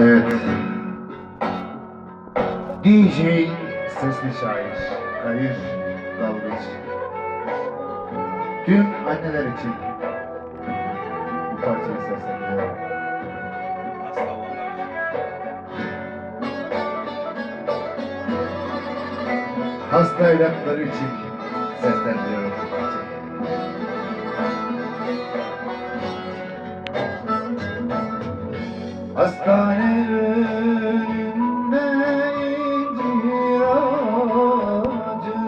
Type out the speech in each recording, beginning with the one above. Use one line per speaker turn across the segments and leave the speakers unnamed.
Evet. DJ Sesli Şair Kadir Dalgıç Tüm anneler için bu parçayı seslendiriyorum.
Hasta
evlatları için seslendiriyorum Hastane önünde incir ağacı.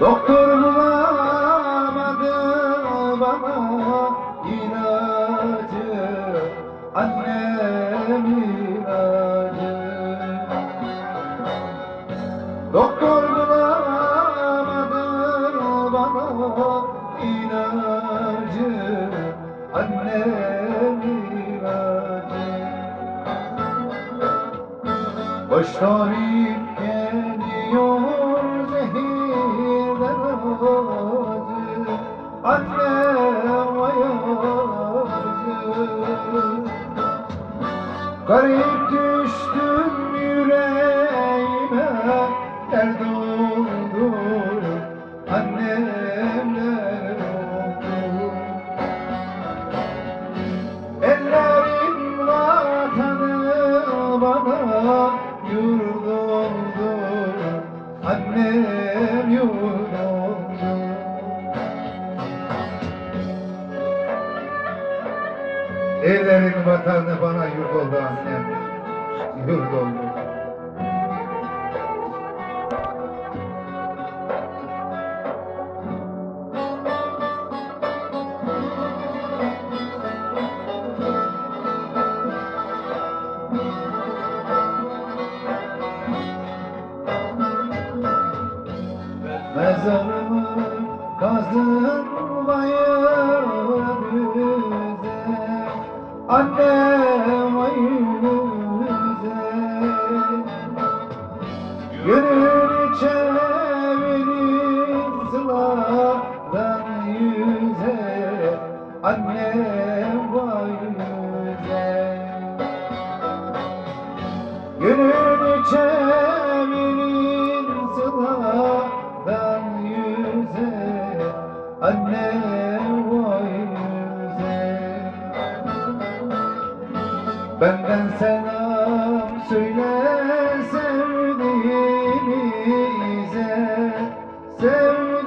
Doktor bulamadı bana ilacı. Annem Annem ilacı Baş tabip geliyor zehirden Annem ayacı Garip bana Annem yurt oldu Ellerin vatanı bana yurt oldu annem. Yurt oldu Mezarımı kazın bayırımıza Annem ayımıza Gönül çevirin sıladan yüze. Annem ayımıza Gönül çevirin Anne vay yüze Benden selam söyle sevdiğimize Sevdiğimize.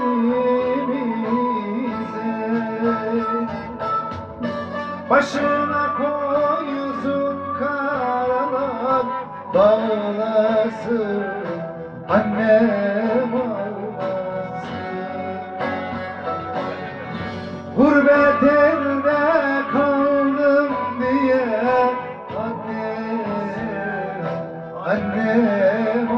Başına koysun karalar bağlasın annem ağlasın Gurbet elde kaldım diye annem annem